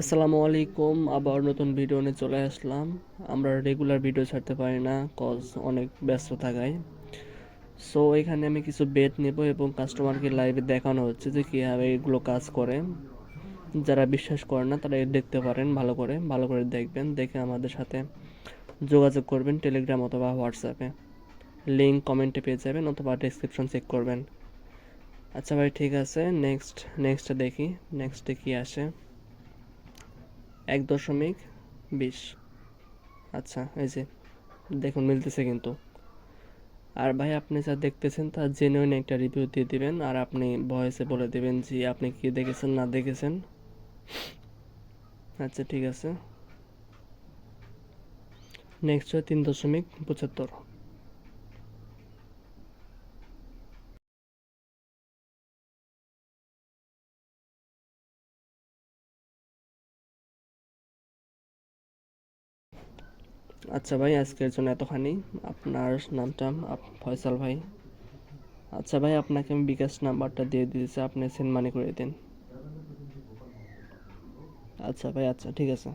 আসসালামু আলাইকুম, আবার নতুন ভিডিও নিয়ে চলে আসলাম। আমরা রেগুলার ভিডিও ছাড়তে পারি না কজ অনেক ব্যস্ত থাকায় সো এখানে আমি কিছু বেট নেব এবং কাস্টমারকে লাইভে দেখানো হচ্ছে যে কীভাবে এগুলো কাজ করে। যারা বিশ্বাস করে না, তারা দেখতে পারেন ভালো করে ভালো করে দেখবেন, দেখে আমাদের সাথে যোগাযোগ করবেন টেলিগ্রাম অথবা হোয়াটসঅ্যাপে লিঙ্ক কমেন্টে পেয়ে যাবেন অথবা ডেসক্রিপশন চেক করবেন। আচ্ছা ভাই, ঠিক আছে নেক্সট নেক্সটে দেখি নেক্সটে কী আসে। এক দশমিক বিশ। আচ্ছা এই যে, দেখুন, মিলতেছে কিন্তু। আর ভাই, আপনি যা দেখতেছেন তা জেনুইন একটা রিভিউ দিয়ে দিবেন, আর আপনি ভয়েসে বলে দিবেন যে, আপনি কি দেখেছেন, না দেখেছেন। আচ্ছা ঠিক আছে। নেক্সট হয় তিন দশমিক পঁচাত্তর। আচ্ছা ভাই, আজকের জন্য এতখানি। আপনার নামটা ফয়সাল ভাই। আচ্ছা ভাই, আপনাকে আমি বিকাশ নাম্বারটা দিয়ে দিয়েছি, আপনি সেন্ড মানি করে দিন। আচ্ছা ভাই আচ্ছা ঠিক আছে।